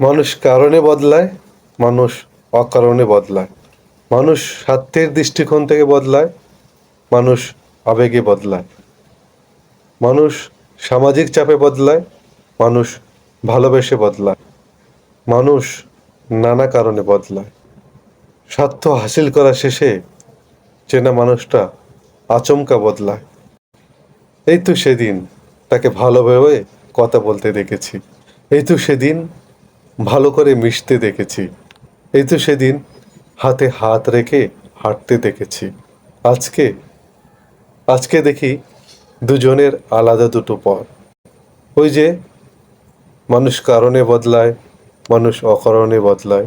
মানুষ কারণে বদলায়, মানুষ অকারণে বদলায়। মানুষ স্বার্থের দৃষ্টিকোণ থেকে বদলায়, মানুষ আবেগে বদলায়। মানুষ সামাজিক চাপে বদলায়, মানুষ ভালোবেসে বদলায়। মানুষ নানা কারণে বদলায়। স্বার্থ হাসিল করা শেষে চেনা মানুষটা আচমকা বদলায়। এই তো সেদিন তাকে ভালোভাবে কথা বলতে দেখেছি। এই তো সেদিন ভালো করে মিশতে দেখেছি। এই তো সেদিন হাতে হাত রেখে হাঁটতে দেখেছি। আজকে আজকে দেখি দুজনের আলাদা দুটো পথ। ওই যে মানুষ কারণে বদলায়, মানুষ অকারণে বদলায়।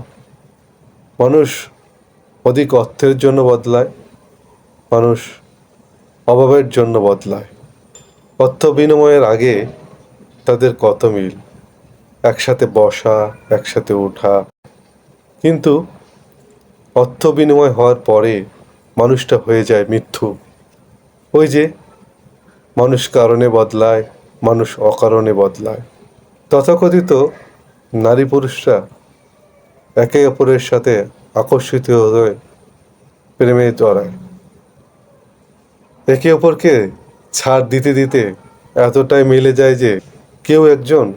মানুষ অধিক অর্থের জন্য বদলায়, মানুষ অভাবের জন্য বদলায়। অর্থ বিনিময়ের আগে তাদের কত মিল? একসাথে বসা, একসাথে ওঠা। কিন্তু অর্থ বিনিময় হওয়ার পরে মানুষটা হয়ে যায় মিথ্যু। ওই যে মানুষ কারণে বদলায়, মানুষ অকারণে বদলায়। তথাকথিত নারী পুরুষরা একে অপরের সাথে আকর্ষিত হয়ে প্রেমে জড়ায়। একে অপরকে ছাড় দিতে দিতে এতটাই মিলে যায় যে কেউ একজন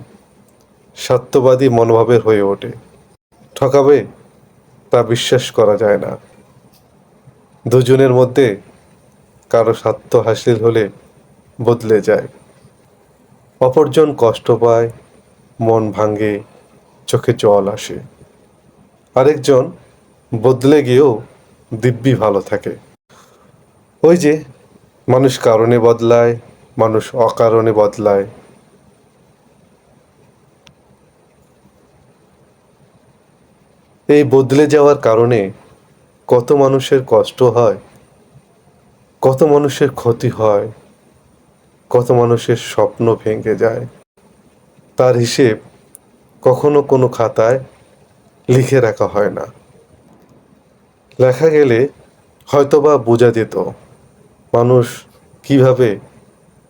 স্বার্থবাদী মনোভাবের হয়ে ওঠে। ঠকাবে তা বিশ্বাস করা যায় না। দুজনের মধ্যে কারও স্বার্থ হাসিল হলে বদলে যায়। অপরজন কষ্ট পায়, মন ভাঙে, চোখে জল আসে। আরেকজন বদলে গিয়েও দিব্যি ভালো থাকে। ওই যে মানুষ কারণে বদলায়, মানুষ অকারণে বদলায়। এই বদলে যাওয়ার কারণে কত মানুষের কষ্ট হয়, কত মানুষের ক্ষতি হয়, কত মানুষের স্বপ্ন ভেঙে যায়। তার হিসেব কখনো কোনো খাতায় লিখে রাখা হয় না। লেখা গেলে হয়তোবা বোঝা যেত, মানুষ কীভাবে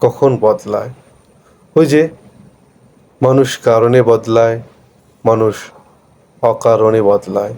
কখন বদলায়। ওই যে, মানুষ কারণে বদলায়, মানুষ অকারণে বদলায়